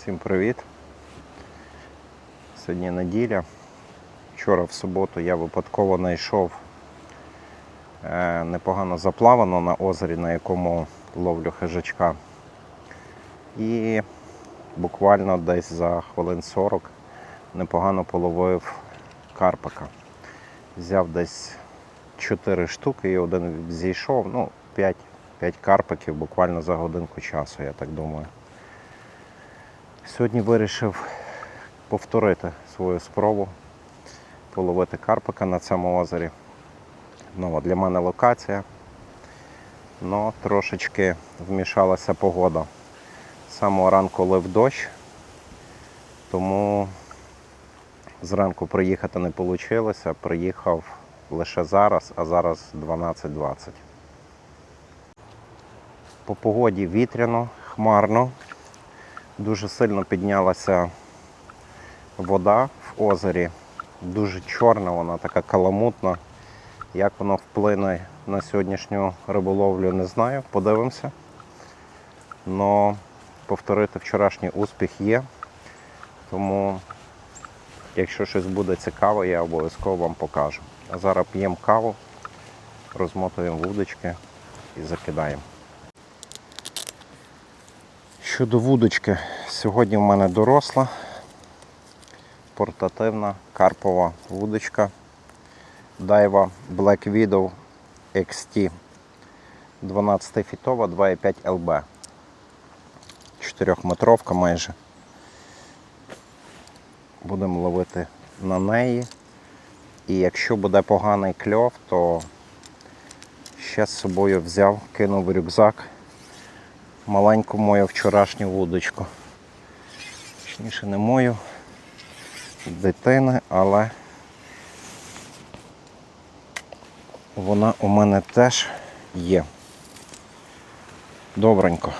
Всім привіт. Сьогодні неділя. Вчора в суботу я випадково знайшов е, непогано заплавано на озері, на якому ловлю хижачка. І буквально десь за хвилин 40 непогано половив карпика. Взяв десь 4 штуки і один зійшов. Ну, 5, 5 карпиків буквально за годинку часу, я так думаю. Сьогодні вирішив повторити свою спробу половити карпика на цьому озері. Нова для мене локація. Но трошечки вмішалася погода. З самого ранку лив дощ, тому зранку приїхати не вийшло. Приїхав лише зараз, а зараз 12.20. По погоді вітряно, хмарно. Дуже сильно піднялася вода в озері. Дуже чорна, вона така каламутна. Як воно вплине на сьогоднішню риболовлю, не знаю. Подивимося. Но повторити вчорашній успіх є. Тому, якщо щось буде цікаве, я обов'язково вам покажу. А зараз п'ємо каву, розмотуємо вудочки і закидаємо. Щодо вудочки, сьогодні в мене доросла портативна карпова вудочка Daiwa Black Widow XT 12 фітова 2,5 LB. 4-метровка майже. Будемо ловити на неї. І якщо буде поганий кльов, то ще з собою взяв, кинув рюкзак маленьку мою вчорашню вудочку. Точніше не мою дитини, але вона у мене теж є. Добренько.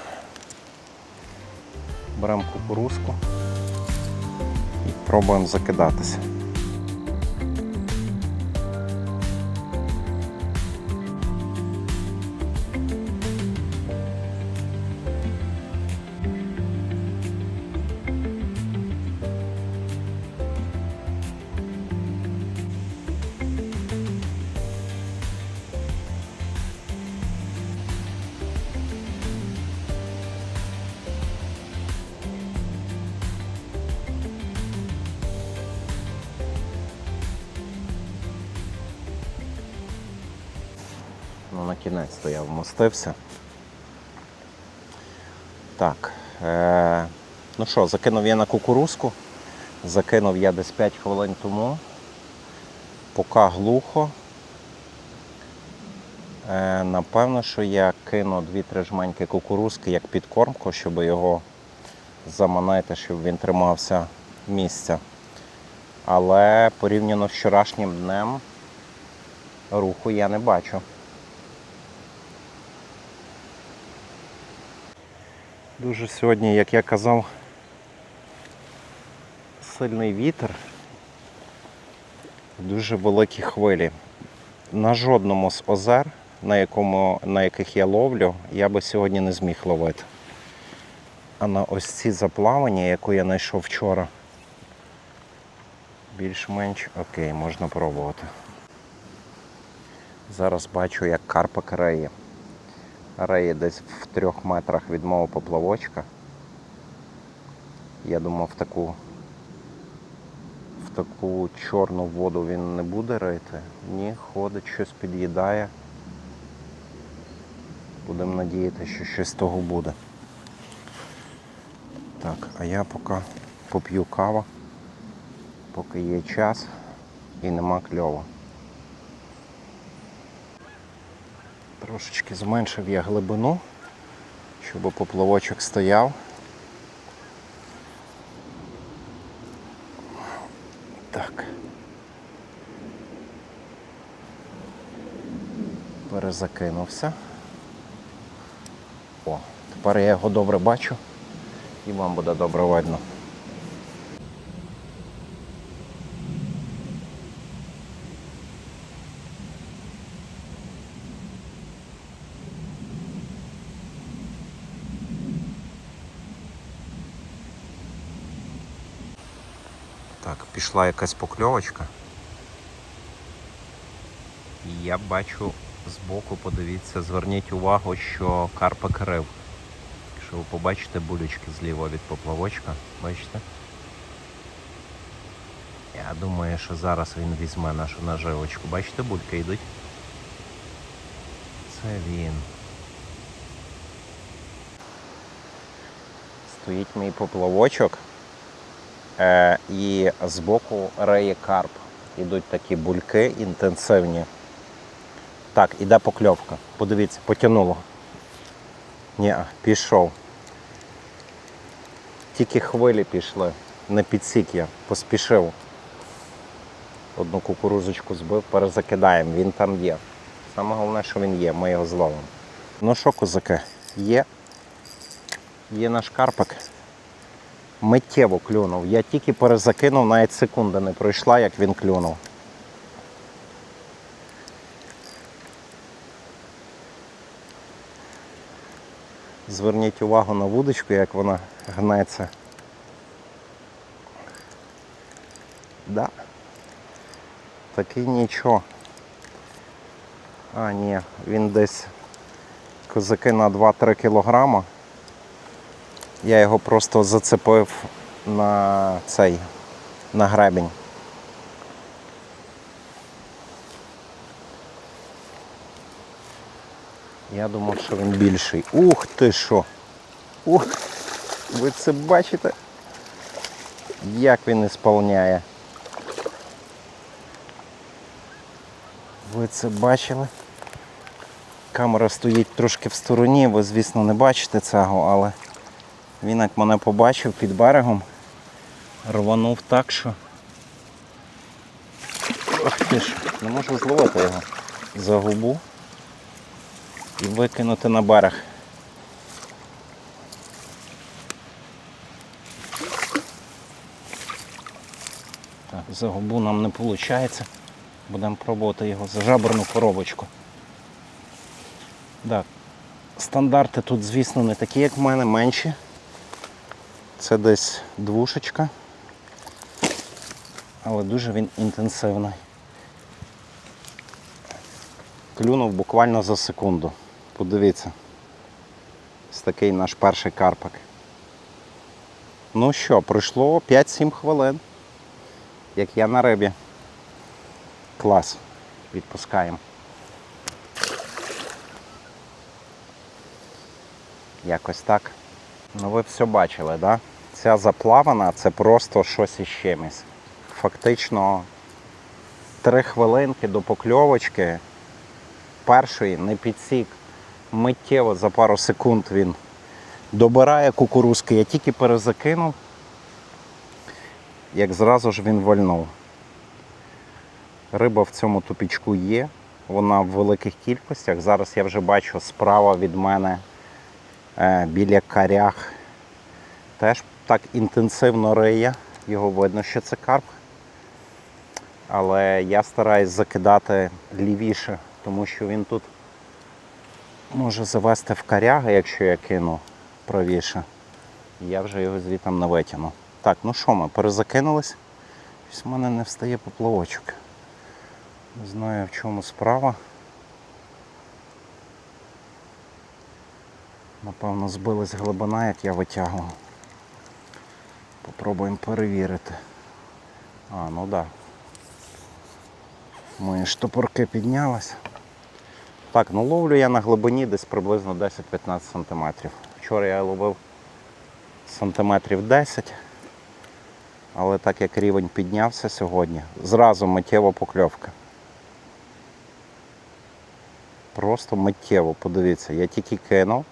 Беремо кукурузку і пробуємо закидатися. Кінець то я вмостився. Так. Е- ну що, закинув я на кукурузку. Закинув я десь 5 хвилин тому. Поки глухо. Е- напевно, що я кину 2-3 жменьки кукурузки як підкормку, щоб його заманити, щоб він тримався місця. Але порівняно з вчорашнім днем руху я не бачу. Дуже сьогодні, як я казав, сильний вітер, дуже великі хвилі. На жодному з озер, на, якому, на яких я ловлю, я би сьогодні не зміг ловити. А на ось ці заплавання, яку я знайшов вчора, більш-менш окей, можна пробувати. Зараз бачу, як карпик реє. Реє десь в трьох метрах від мого поплавочка. Я думав, в таку в таку чорну воду він не буде рити. Ні, ходить, щось під'їдає. Будемо надіяти, що щось з того буде. Так, а я поки поп'ю каву, поки є час і нема кльова. Трошечки зменшив я глибину, щоб поплавочок стояв. Так. Перезакинувся. О, тепер я його добре бачу і вам буде добре видно. Так, пішла якась покльовочка. І я бачу збоку, подивіться, зверніть увагу, що карпик рив. Якщо ви побачите булючки зліва від поплавочка, бачите? Я думаю, що зараз він візьме нашу наживочку. Бачите, бульки йдуть? Це він. Стоїть мій поплавочок. Е, і збоку реє карп. Ідуть такі бульки інтенсивні. Так, іде покльовка. Подивіться, потягнуло. Ні, пішов. Тільки хвилі пішли. Не підсік я, поспішив. Одну кукурузочку збив, перезакидаємо, він там є. Саме головне, що він є, ми його зловимо. Ну що, козаки, є. Є наш карпик. Миттєво клюнув. Я тільки перезакинув, навіть секунда не пройшла, як він клюнув. Зверніть увагу на вудочку, як вона гнеться. Да. Такий нічого. А, ні, він десь козаки на 2-3 кілограма. Я його просто зацепив на цей, на гребінь. Я думав, що він більший. Ух ти що! Ух! Ви це бачите? Як він ісполняє. Ви це бачили? Камера стоїть трошки в стороні, ви, звісно, не бачите цього, але він як мене побачив під берегом, рванув так, що. Ах ти ж, не можу зловити його за губу і викинути на берег. Так, за губу нам не виходить. Будемо пробувати його за жаберну коробочку. Так. Стандарти тут, звісно, не такі, як в мене, менші. Це десь двушечка. Але дуже він інтенсивний. Клюнув буквально за секунду. Подивіться. Ось такий наш перший карпик. Ну що, пройшло 5-7 хвилин. Як я на рибі. Клас. Відпускаємо. Якось так. Ну ви все бачили, так? Да? Ця заплавана це просто щось із чимось. Фактично три хвилинки до покльовочки першої не підсік. Миттєво за пару секунд він добирає кукурузки. Я тільки перезакинув, як зразу ж він вальнув. Риба в цьому тупічку є, вона в великих кількостях. Зараз я вже бачу справа від мене е, біля карях. Теж так інтенсивно риє, його видно, що це карп. Але я стараюсь закидати лівіше, тому що він тут може завести в каряги, якщо я кину правіше. Я вже його звітом не витягну. Так, ну що ми, перезакинулись? Щось в мене не встає поплавочок. Не знаю в чому справа. Напевно, збилась глибина, як я витягував. Попробуємо перевірити. А, ну так. Да. Мої штопорки піднялись. Так, ну ловлю я на глибині десь приблизно 10-15 см. Вчора я ловив сантиметрів 10 але так як рівень піднявся сьогодні, зразу миттєво покльовка. Просто миттєво, подивіться, я тільки кинув.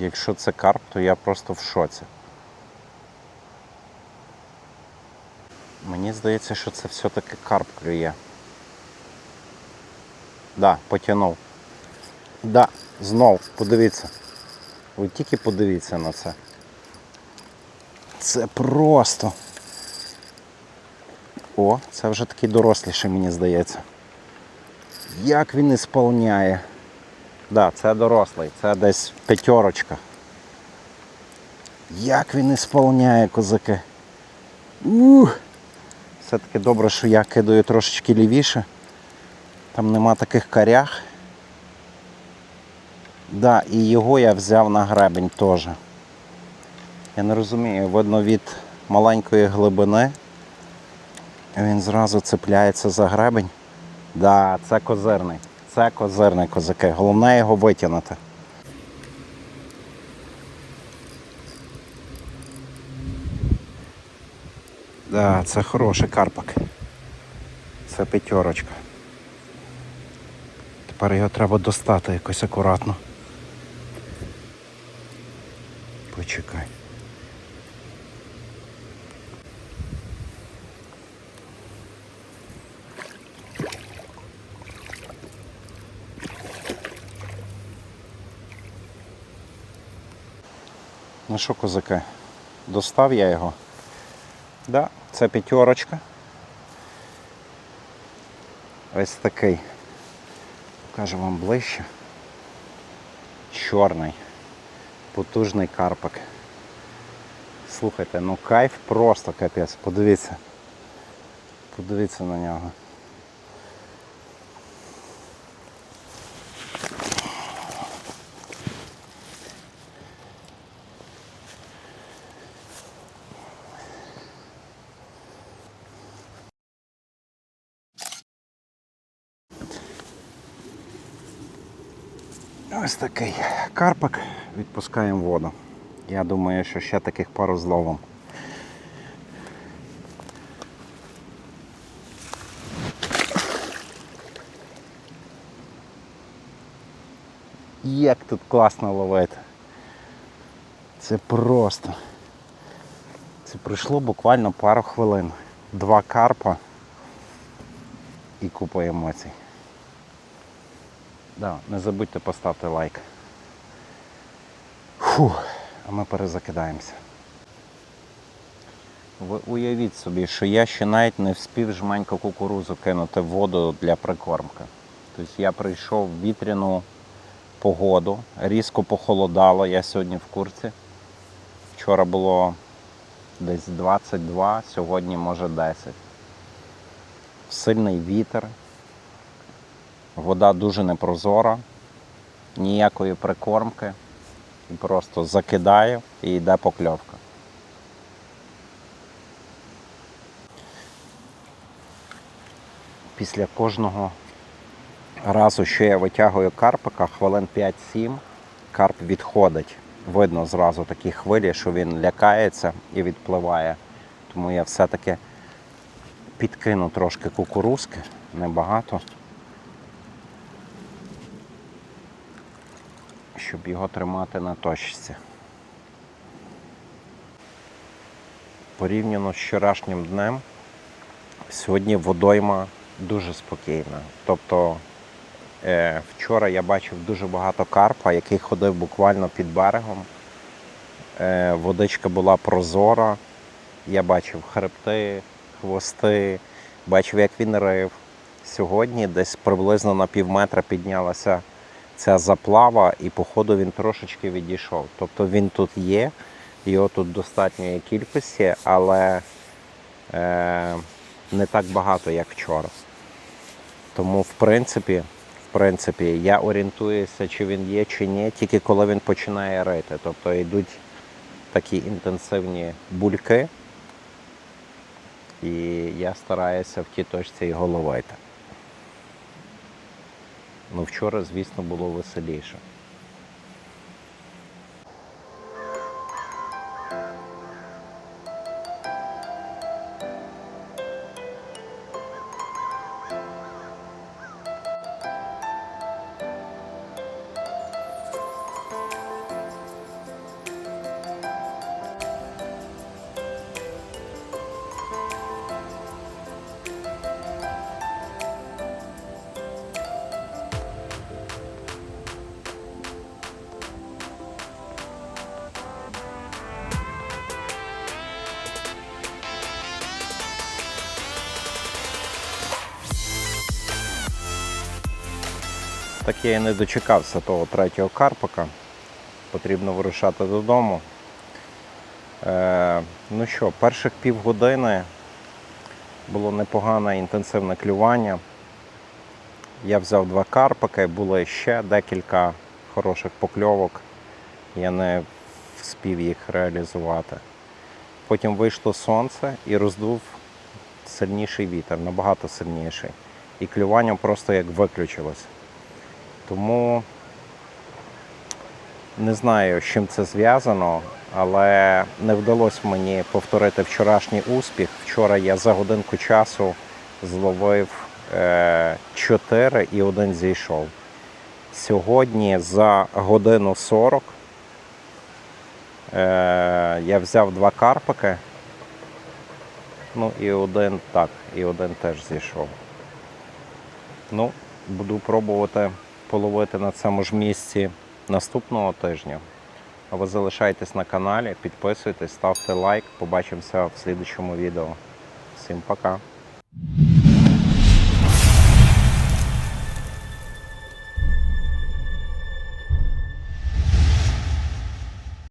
Якщо це карп, то я просто в шоці. Мені здається, що це все-таки карп клює. Да, потягнув. Да, знов, подивіться. Ви тільки подивіться на це. Це просто. О, це вже такий доросліший, мені здається. Як він ісполняє. Да, це дорослий, це десь п'ятерочка. Як він ісполняє козаки. Ух! Все-таки добре, що я кидаю трошечки лівіше. Там нема таких корях. Да, і його я взяв на гребень теж. Я не розумію, видно від маленької глибини. Він зразу цепляється за гребень. Да, це козирний. Це козирний козаки. Головне його витягнути. Да, це хороший карпак. Це п'ятерочка. Тепер його треба достати якось акуратно. Почекай. Ну що, козаки, достав я його. Да, це п'ятерочка. Ось такий. Покажу вам ближче. Чорний. Потужний карпик. Слухайте, ну кайф просто капець. Подивіться. Подивіться на нього. Ось такий карпик. Відпускаємо воду. Я думаю, що ще таких пару зловом. Як тут класно ловити. Це просто. Це пройшло буквально пару хвилин. Два карпа і купа емоцій. Да, не забудьте поставити лайк. Фу, а ми перезакидаємося. Ви уявіть собі, що я ще навіть не вспів жменьку кукурузу кинути в воду для прикормки. Тобто я прийшов в вітряну погоду, різко похолодало, я сьогодні в курці. Вчора було десь 22, сьогодні може 10. Сильний вітер. Вода дуже непрозора, ніякої прикормки. Просто закидаю і йде покльовка. Після кожного разу, що я витягую карпика, хвилин 5-7, карп відходить. Видно зразу такі хвилі, що він лякається і відпливає. Тому я все-таки підкину трошки кукурузки, небагато. Щоб його тримати на точці. Порівняно з вчорашнім днем, сьогодні водойма дуже спокійна. Тобто е, вчора я бачив дуже багато карпа, який ходив буквально під берегом. Е, водичка була прозора. Я бачив хребти, хвости, бачив, як він рив. Сьогодні десь приблизно на пів метра піднялася ця заплава, і походу він трошечки відійшов. Тобто він тут є, його тут достатньої кількості, але е, не так багато, як вчора. Тому, в принципі, в принципі, я орієнтуюся, чи він є, чи ні, тільки коли він починає рити. Тобто йдуть такі інтенсивні бульки, і я стараюся в тій точці його ловити. Ну вчора, звісно, було веселіше. Так я і не дочекався того третього карпика. Потрібно вирушати додому. Е, ну що, перших півгодини було непогане інтенсивне клювання. Я взяв два карпики, було ще декілька хороших покльовок. Я не вспів їх реалізувати. Потім вийшло сонце і роздув сильніший вітер, набагато сильніший. І клювання просто як виключилось. Тому не знаю, з чим це зв'язано, але не вдалося мені повторити вчорашній успіх. Вчора я за годинку часу зловив е, 4 і один зійшов. Сьогодні за годину 40 е, я взяв два карпики. Ну і один так, і один теж зійшов. Ну, буду пробувати половити на цьому ж місці наступного тижня. А ви залишайтесь на каналі, підписуйтесь, ставте лайк. Побачимося в слідчому відео. Всім пока!